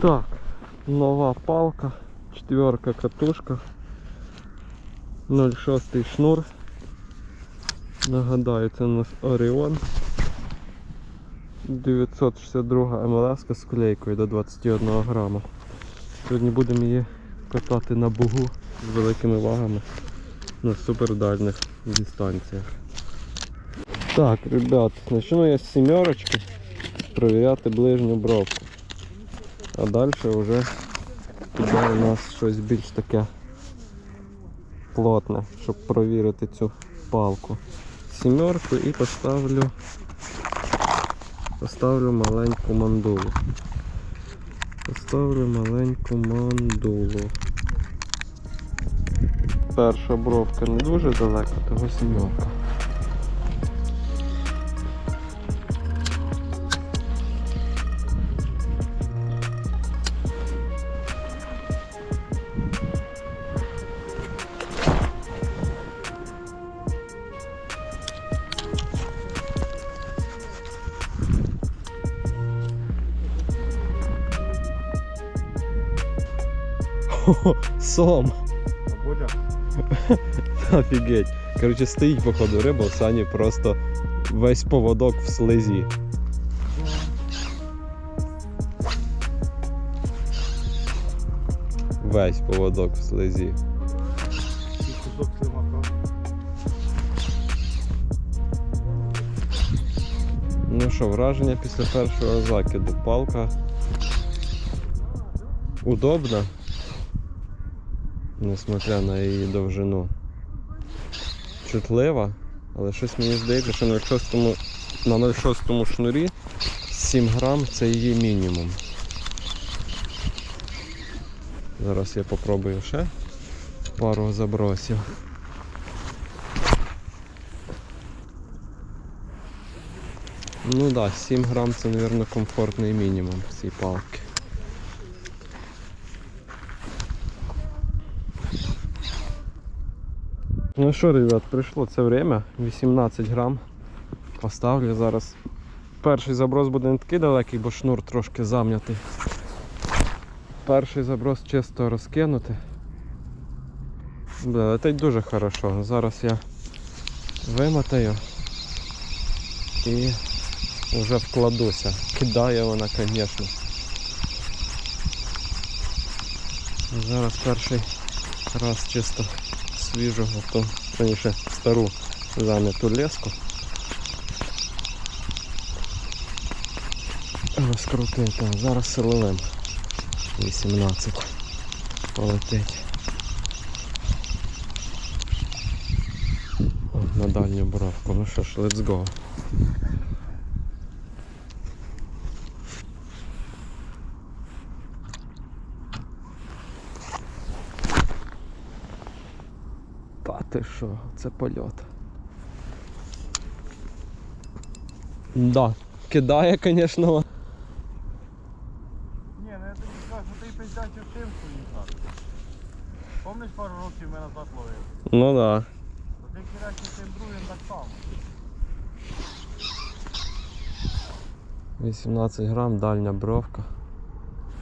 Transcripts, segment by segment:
Так, нова палка, четверка катушка, 0,6 шнур. Нагадаю, це у нас Оріон. 962 МЛС з клейкою до 21 грама. Сьогодні будемо її катати на бугу з великими вагами на супердальних дистанціях. Так, ребят, почну я з сімерочки провіряти ближню бровку. А далі вже піде у нас щось більш таке плотне, щоб провірити цю палку. Сімерку і поставлю поставлю маленьку мандулу. Поставлю маленьку мандулу. Перша бровка не дуже далека, того сімерка. Сом! Офігеть. Коротше, стоїть походу риба, у Сані просто весь поводок в слизі. Весь поводок в слизі. Ну що, враження після першого закиду. Палка удобна, несмотря на її довжину. Чутлива, але щось мені здається, що на 06, на 06 шнурі 7 грам це її мінімум. Зараз я попробую ще пару забросів. Ну да, 7 грам це, мабуть, комфортний мінімум цій палки. Ну що, ребят, прийшло це время, 18 грам. Поставлю зараз. Перший заброс буде не такий далекий, бо шнур трошки зам'ятий. Перший заброс чисто розкинути. Бля, летить дуже хорошо. Зараз я вимотаю і вже вкладуся. Кидає вона, звісно. Зараз перший раз чисто свіжу, то раніше стару заняту леску. Розкрутити, зараз силовим. 18 полетить. О, на дальню бровку. Ну що ж, let's go. Та ти що, це польот. Да, кидає, звісно. Ні, ну я тобі скажу, що ти пиздячив тим, їхав. Помниш пару років ми назад ловив? Ну да. То ти кидачив тим другим так само. 18 грам, дальня бровка.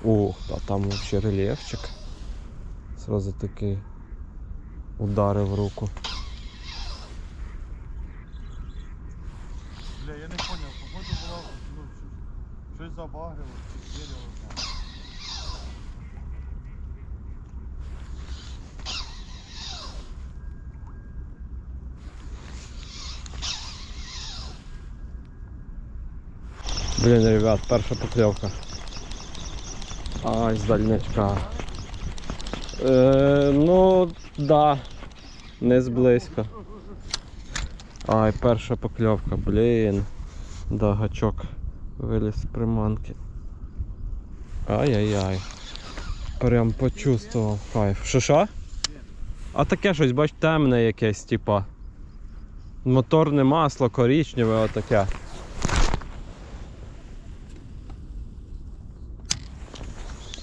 Ух, та там взагалі рельєфчик. Сразу такий удари в руку. Бля, я не поняв, походу було ну, щось- забагрило, чи хірило. Блін, ребят, перша покльовка. Ай, з дальнячка. Е, ну, да. Не зблизька. Ай, перша покльовка, блін. Да, гачок виліз з приманки. Ай-яй-яй. Прям почувствував кайф. Що? А таке щось, бач, темне якесь, типа. Моторне масло, коричневе, отаке.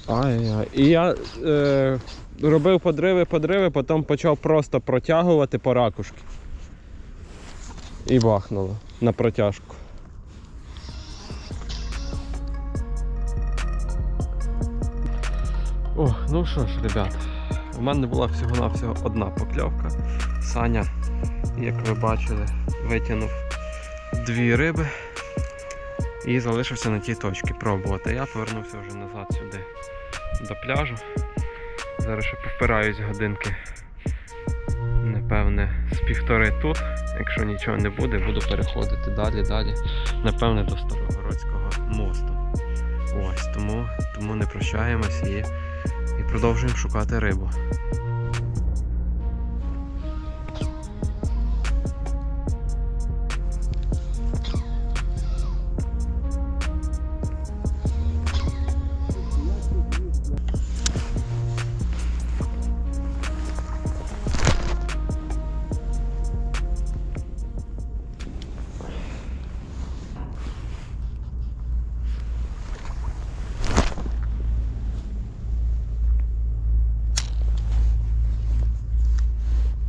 Ай-яй. І я е, робив подриви, подриви, потім почав просто протягувати по ракушки. І бахнуло на протяжку. О, ну що ж, ребят, у мене була всього-навсього одна покльовка. Саня, як ви бачили, витягнув дві риби і залишився на тій точці пробувати. Я повернувся вже назад сюди до пляжу. Зараз ще повпираюсь годинки. Напевне, з півтори тут. Якщо нічого не буде, буду переходити далі, далі. Напевне, до Старогородського мосту. Ось, тому, тому не прощаємось і, і продовжуємо шукати рибу.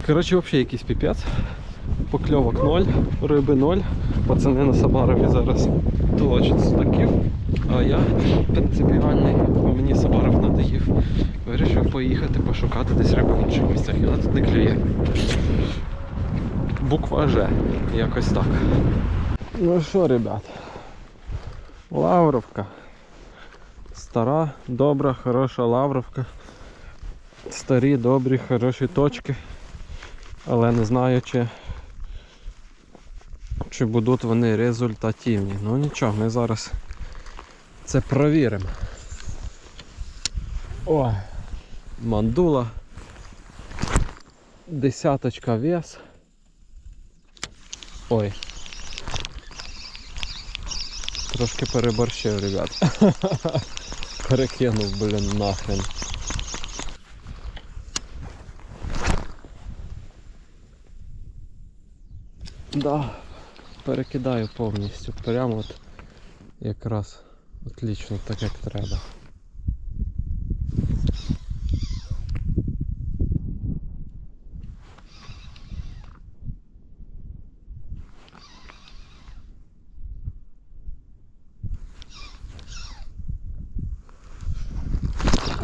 Коротше, взагалі якийсь піпець. Покльовок ноль, риби ноль. Пацани на Сабарові зараз толочать судаків. А я принципіальний, бо мені Сабаров надоїв. Вирішив поїхати пошукати десь рибу в інших місцях. І тут не клює. Буква Ж. Якось так. Ну що, ребят? Лавровка. Стара, добра, хороша лавровка. Старі, добрі, хороші точки. Але не знаю, чи, чи будуть вони результативні. Ну нічого, ми зараз це провіримо. О, мандула. Десяточка вес. Ой. Трошки переборщив, ребят. Перекинув, блін, нахрен. Да, перекидаю повністю. Прямо от якраз отлично, так як треба.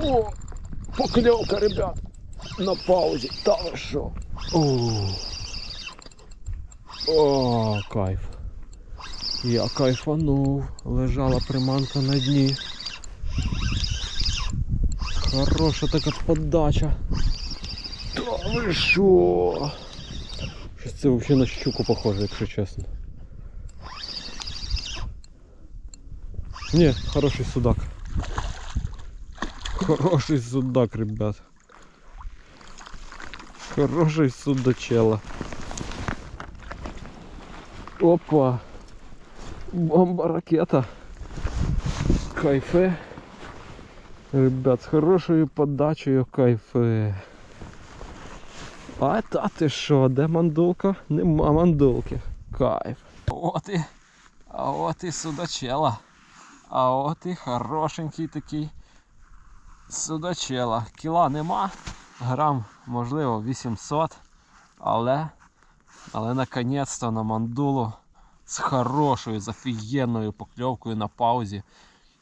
О, поклевка, ребят, на паузі. Та ви що? О. Кайф. Я кайфанув. Лежала приманка на дні. Хороша така подача. Та ви що? Щось це взагалі на щуку похоже, якщо чесно. Ні, хороший судак. Хороший судак, ребят. Хороший судачела. Опа. Бомба ракета. Кайфе. Ребят, з хорошою подачею кайфе. А та ти що, де мандулка? Нема мандулки. Кайф. От і. А от і судачела. А от і хорошенький такий судачела. Кіла нема. Грам, можливо, 800. Але але наконець-то на мандулу з хорошою, з офігенною покльовкою на паузі.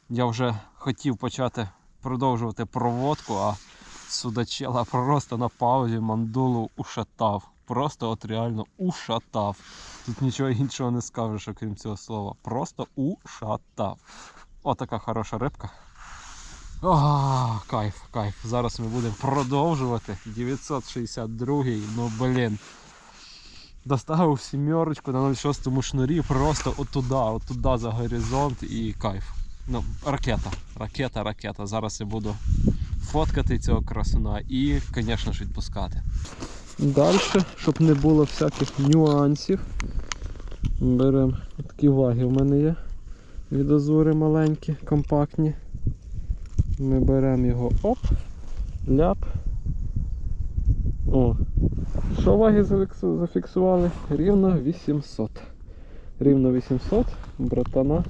Я вже хотів почати продовжувати проводку, а судачела просто на паузі мандулу ушатав. Просто от реально ушатав. Тут нічого іншого не скажеш, окрім цього слова. Просто ушатав. Отака хороша рибка. О, кайф, кайф. Зараз ми будемо продовжувати. 962-й, ну блін. Доставив сімерочку на 06 шнурі просто отуда, отуда за горизонт і кайф. Ну, ракета, ракета, ракета. Зараз я буду фоткати цього красуна і, звісно ж, відпускати. Далі, щоб не було всяких нюансів. Беремо такі ваги в мене є. Відозури маленькі, компактні. Ми беремо його оп, ляп. О, що ваги зафіксували? Рівно 800. Рівно 800, братана,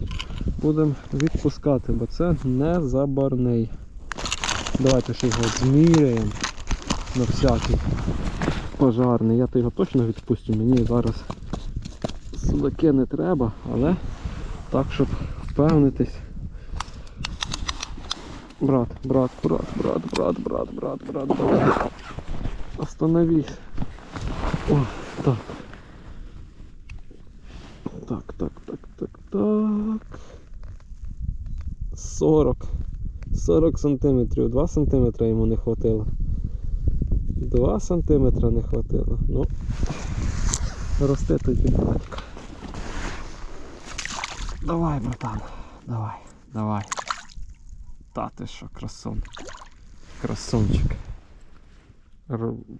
будемо відпускати, бо це не заборний. Давайте ще його зміряємо на всякий пожарний. Я то його точно відпустю, мені зараз судаки не треба, але так, щоб впевнитись. Брат, брат, брат, брат, брат, брат, брат, брат, брат. Остановись. О, так. Так, так, так, так, так. 40. 40 сантиметрів. 2 сантиметра йому не хватило. 2 сантиметра не хватило. Ну, росте тоді батько. Давай, братан, давай, давай. Та ти що, красун. Красунчик.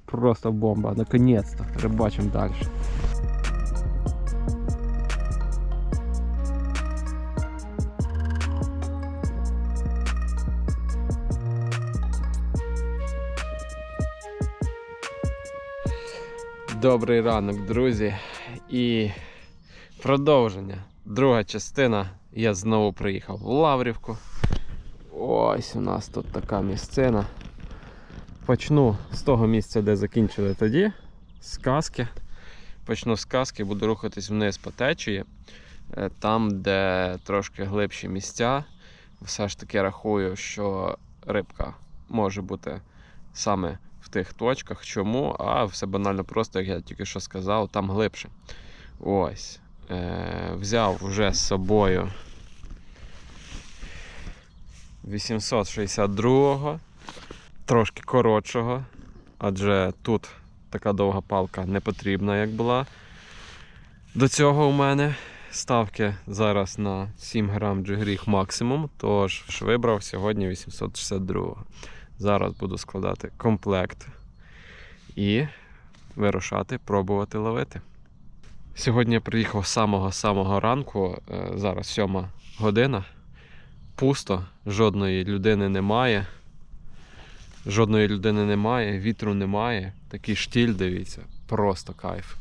Просто бомба. Наконец-то. Рибачим далі. Добрий ранок, друзі. І продовження. Друга частина. Я знову приїхав в Лаврівку. Ось у нас тут така місцина. Почну з того місця, де закінчили тоді. З казки. Почну з казки, буду рухатись вниз по течії. Е, Там, де трошки глибші місця. Все ж таки рахую, що рибка може бути саме в тих точках. Чому? А все банально просто, як я тільки що сказав, там глибше. Ось. Е, взяв вже з собою 862-го, трошки коротшого, адже тут така довга палка не потрібна, як була. До цього у мене ставки зараз на 7 грам джигріх максимум, тож вибрав сьогодні 862. Зараз буду складати комплект і вирушати, пробувати ловити. Сьогодні я приїхав з самого-самого ранку, е, зараз 7 година. Пусто, жодної людини немає. Жодної людини немає, вітру немає. Такий штіль, дивіться, просто кайф.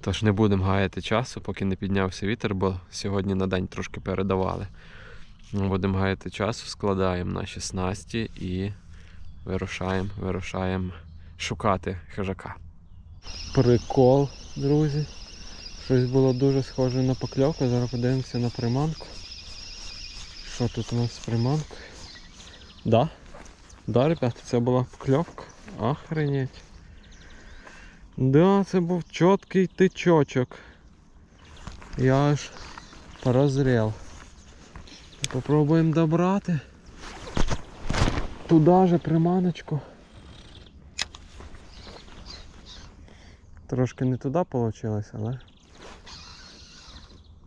Тож не будемо гаяти часу, поки не піднявся вітер, бо сьогодні на день трошки передавали. Будемо гаяти часу, складаємо наші снасті і вирушаємо, вирушаємо шукати хижака. Прикол, друзі. Щось було дуже схоже на покльовку. Зараз подивимося на приманку. Що тут у нас з приманкою? Да? Да, ребята, це була покльовка. Охренеть. Да, це був чіткий тичочок. Я аж прозрел. Попробуємо добрати. Туда же приманочку. Трошки не туди вийшло, але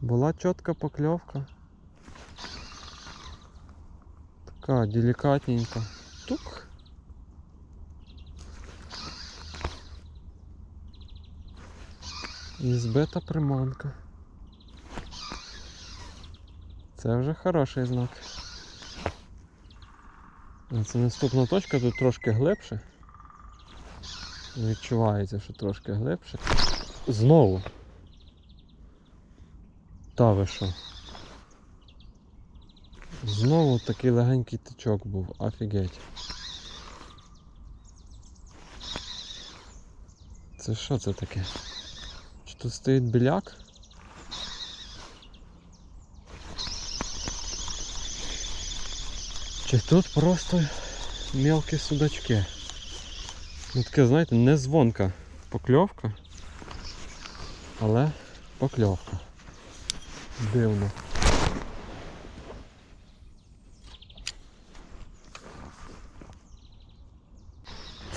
була чітка покльовка. Така делікатненька. Тук. І приманка. Це вже хороший знак. Це наступна точка, тут трошки глибше. Відчувається, що трошки глибше. Знову. Та ви що? Знову такий легенький тичок був, офігеть. Це що це таке? Чи тут стоїть біляк? Чи тут просто мелкі судачки? Ну таке, знаєте, не звонка покльовка, але покльовка. Дивно.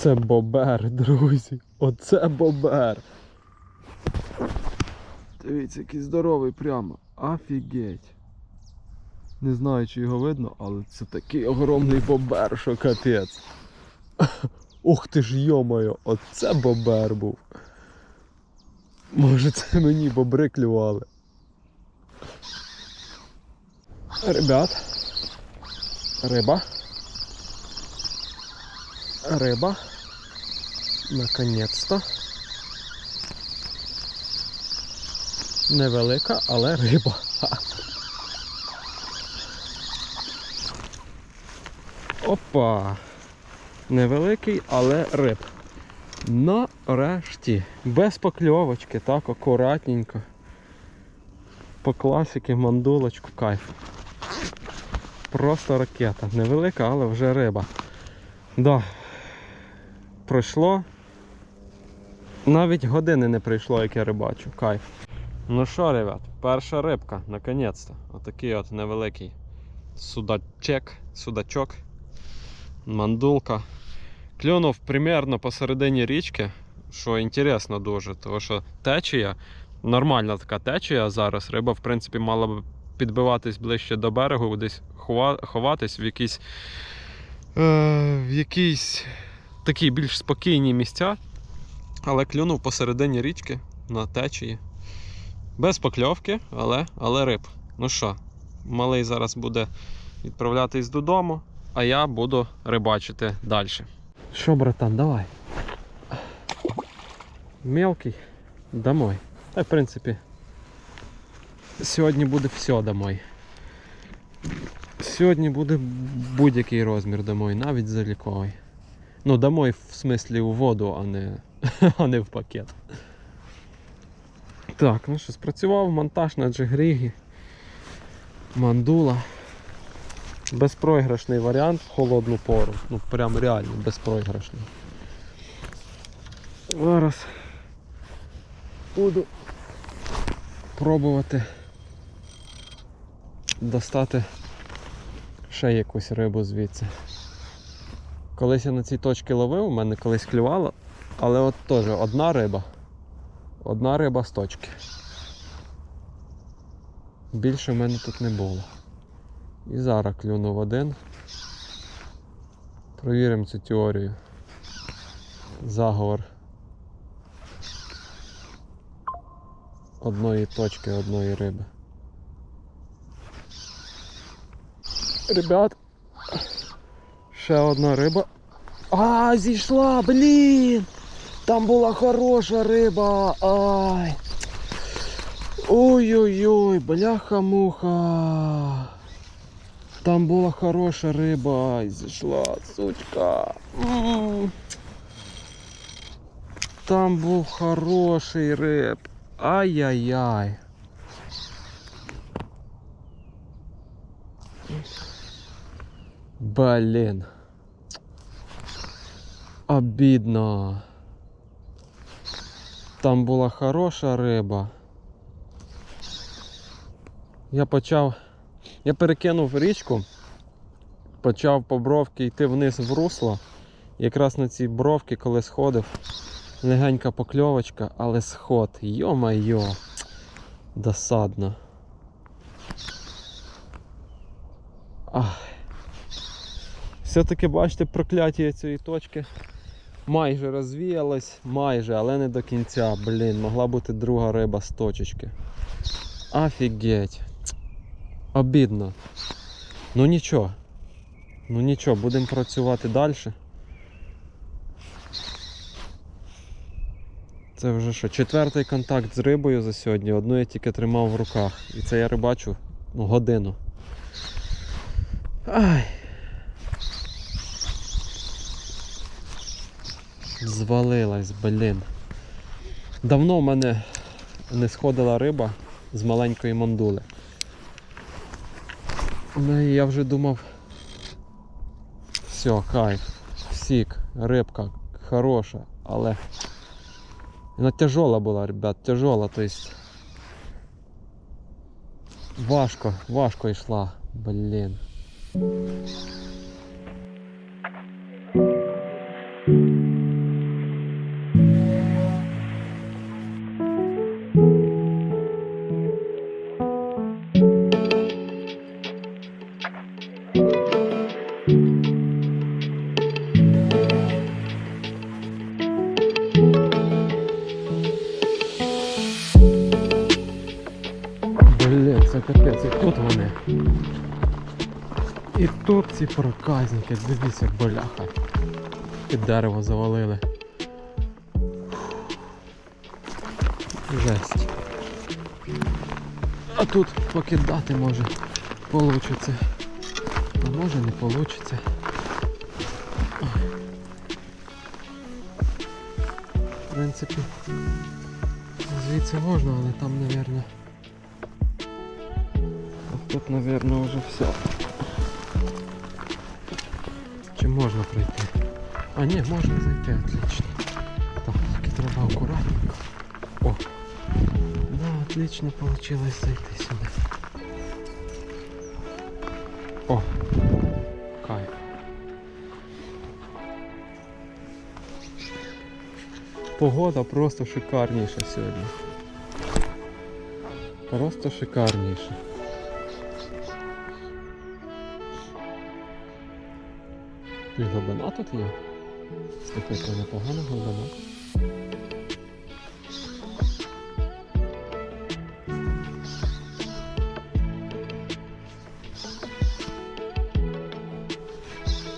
Це бобер, друзі. Оце бобер. Дивіться, який здоровий прямо. Офігеть. Не знаю, чи його видно, але це такий огромний бобер, що капець. Ух ти ж йомаю, оце бобер був. Може це мені бобри клювали. Ребят. Риба. Риба. Наконець-то. Невелика, але риба. Опа. Невеликий, але риб. Нарешті. Без покльовочки, так, акуратненько. По класіки, мандулочку, кайф. просто ракета. Невелика, але вже риба. Да. Пройшло. Навіть години не прийшло, як я рибачу. Кайф. Ну що, ребят, перша рибка, наконець-то. Отакий от невеликий судачек, судачок, мандулка. Клюнув примерно посередині річки, що інтересно дуже, тому що течія, нормальна така течія зараз. Риба, в принципі, мала б підбиватись ближче до берегу, десь ховатись в якісь, е, в якісь такі більш спокійні місця. Але клюнув посередині річки на течії. Без покльовки, але, але риб. Ну що, малий зараз буде відправлятись додому, а я буду рибачити далі. Що, братан, давай. Мелкий, домой. Та, в принципі, сьогодні буде все домой. Сьогодні буде будь-який розмір домой, навіть заліковий. Ну, домой в смислі у воду, а не, а не в пакет. Так, ну що, спрацював монтаж на джигрігі. Мандула. Безпроіграшний варіант в холодну пору. Ну прям реально безпроіграшний. Зараз буду пробувати достати ще якусь рибу звідси. Колись я на цій точці ловив, у мене колись клювало, але от теж одна риба. Одна риба з точки. Більше в мене тут не було. І зараз клюнув один. Провіримо цю теорію. Заговор одної точки, одної риби. Ребят, ще одна риба. А, зійшла, блін! Там була хороша риба. Ай. Ой-ой-ой, бляха-муха. Там була хороша риба. Ай, Зійшла, сучка. М. Там був хороший риб. Ай-яй-яй. Блін. Обідно. Там була хороша риба. Я почав. Я перекинув річку, почав по бровки йти вниз в русло. Якраз на ці бровки, коли сходив, легенька покльовочка, але сход. Йо-майо. Досадно. Ах. Все-таки бачите прокляття цієї точки. Майже розвіялась, майже, але не до кінця. Блін, могла бути друга риба з точечки. Офігеть. Обідно. Ну нічого. Ну нічого, будемо працювати далі. Це вже що? Четвертий контакт з рибою за сьогодні. Одну я тільки тримав в руках. І це я рибачу ну, годину. Ай. Звалилась, блін. Давно в мене не сходила риба з маленької мандули. Ну і я вже думав. Все, кайф, сік, рибка хороша, але вона тяжола була, ребят, тяжола, то есть важко, важко йшла, блін. Проказники, дивіться, бляха. І дерево завалили. Жесть. А тут покидати може получиться. А може не получиться. В принципі, звідси можна, але там, мабуть. Тут, мабуть, вже все. Можна пройти. А ні, можна зайти, отлично. Так, треба акуратненько. О! Да, отлично получилось зайти сюди. О! Кайф. Погода просто шикарніша сьогодні. Просто шикарніша. І глибина тут є. Слухайте, непогана глибина.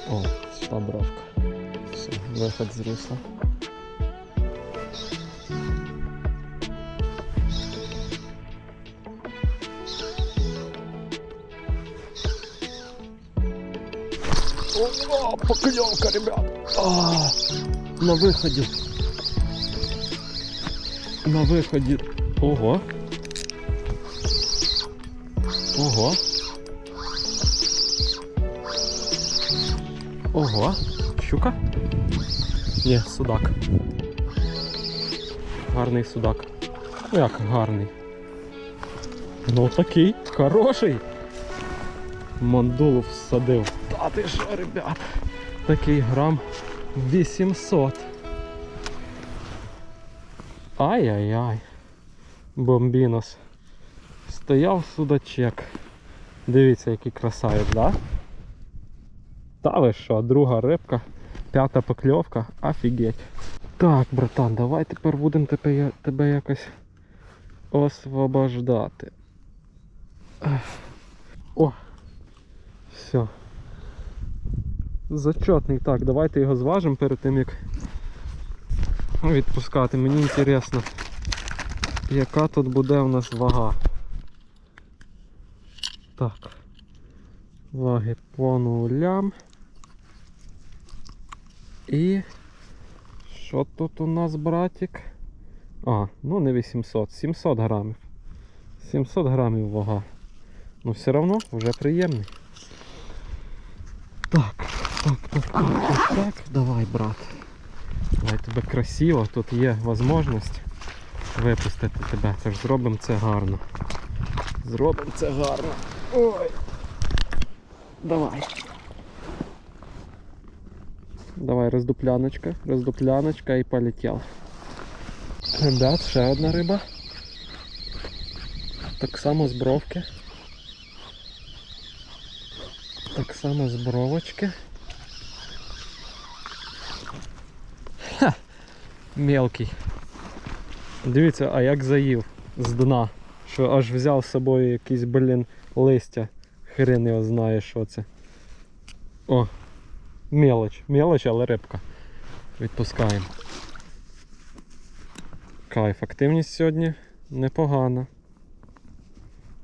О, та бровка. Все, виход з. Поклевка, ребят. А, на виході. На виході. Ого. Ого. Ого. Щука? Ні, судак. Гарний судак. Ну як гарний? Ну такий, хороший. Мандулу всадив. Та ти що, ребят? Такий грам 800. Ай-яй-яй. Бомбінос. Стояв судачек. Дивіться, який красавець, да? Та ви що, друга рибка, п'ята покльовка, офігеть. Так, братан, давай тепер будемо тебе, тебе якось освобождати. О! Все. Зачетний. Так, давайте його зважимо перед тим як відпускати. Мені інтересно, яка тут буде у нас вага. Так. Ваги по нулям. І що тут у нас, братик? А, ну не 800, 700 грамів. 700 грамів вага. Ну все одно вже приємний. Так, так, так, так, так. Давай, брат. Давай тебе красиво, тут є можливість випустити тебе. Це ж зробимо це гарно. Зробимо це гарно. Ой. Давай. Давай, роздупляночка, роздупляночка і полетів. Ребят, ще одна риба. Так само з бровки. Так само з бровочки. Мелкий. Дивіться, а як заїв з дна. Що аж взяв з собою якийсь, блін, листя. Хрен його знає, що це. О, мелоч. Мелоч, але рибка. Відпускаємо. Кайф, активність сьогодні непогана.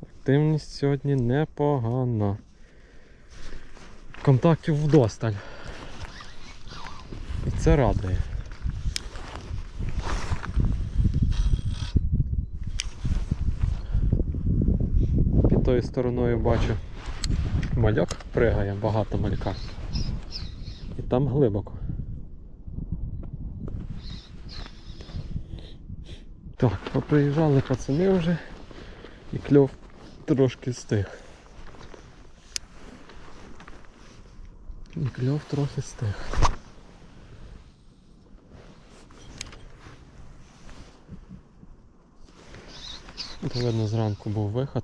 Активність сьогодні непогана. Контактів вдосталь. І це радує. Тою стороною бачу мальок пригає, багато малька. І там глибоко. Так, поприїжджали пацани вже і кльов трошки стих. І кльов трохи стих. От видно зранку був виход.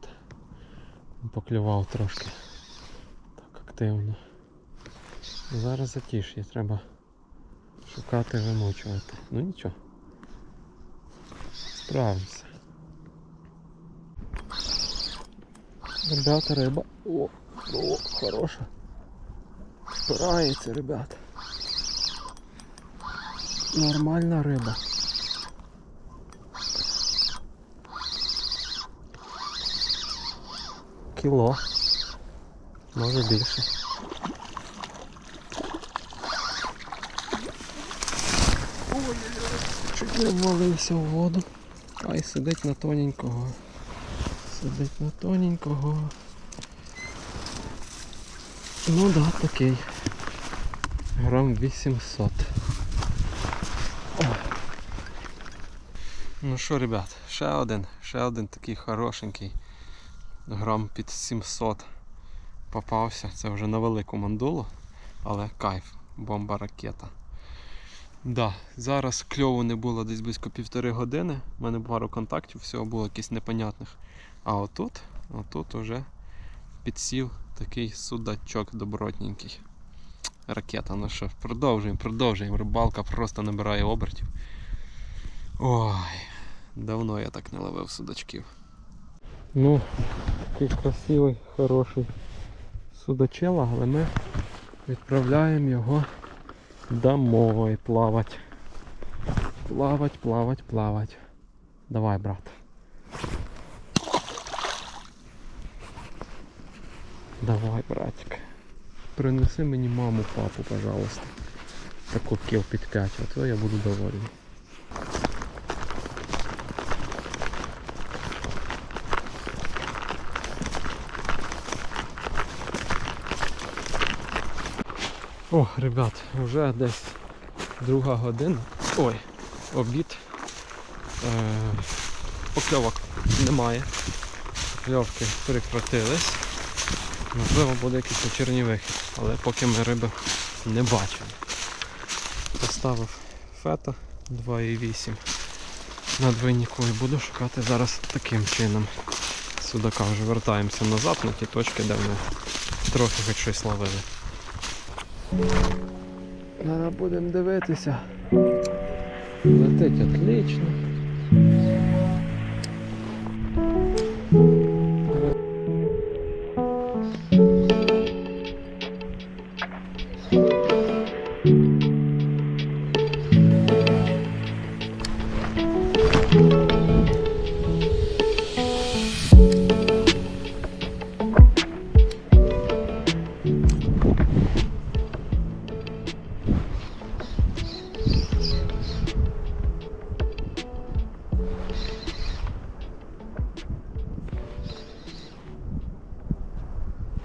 Поклював трошки так активно. Зараз затиш'є, треба шукати, вимучувати. Ну нічого. Справимося. Ребята, риба. О, о, хороша. Спирається, ребят. Нормальна риба. Кіло. Може більше. Чуть не ввалився в воду. Ай, сидить на тоненького. Сидить на тоненького. Ну да, такий. Грам 800. О. Ну що, ребят, ще один, ще один такий хорошенький. Грам під 700 попався. Це вже на велику мандулу, але кайф, бомба ракета. Да, зараз кльово не було десь близько півтори години. У мене пару контактів, всього було якихось непонятних. А отут, отут уже підсів такий судачок добротненький. Ракета, ну що, продовжуємо, продовжуємо. Рибалка просто набирає обертів. Ой, давно я так не ловив судачків. Ну, такий красивий, хороший судачела, але ми відправляємо його домой плавать. Плавать, плавать, плавать. Давай, брат. Давай, братик. Принеси мені маму, папу, пожалуйста. Таку кіл під 5, а то я буду довольний. О, ребят, вже десь друга година. Ой, обід. Е, покльовок немає. Покльовки прекратились. Можливо буде якийсь вечірній вихід, але поки ми риби не бачимо. Поставив фета 2,8 на двойнику і буду шукати зараз таким чином. Судака вже вертаємося назад на ті точки, де ми трохи хоч щось ловили. Зараз будемо дивитися. Летить отлично.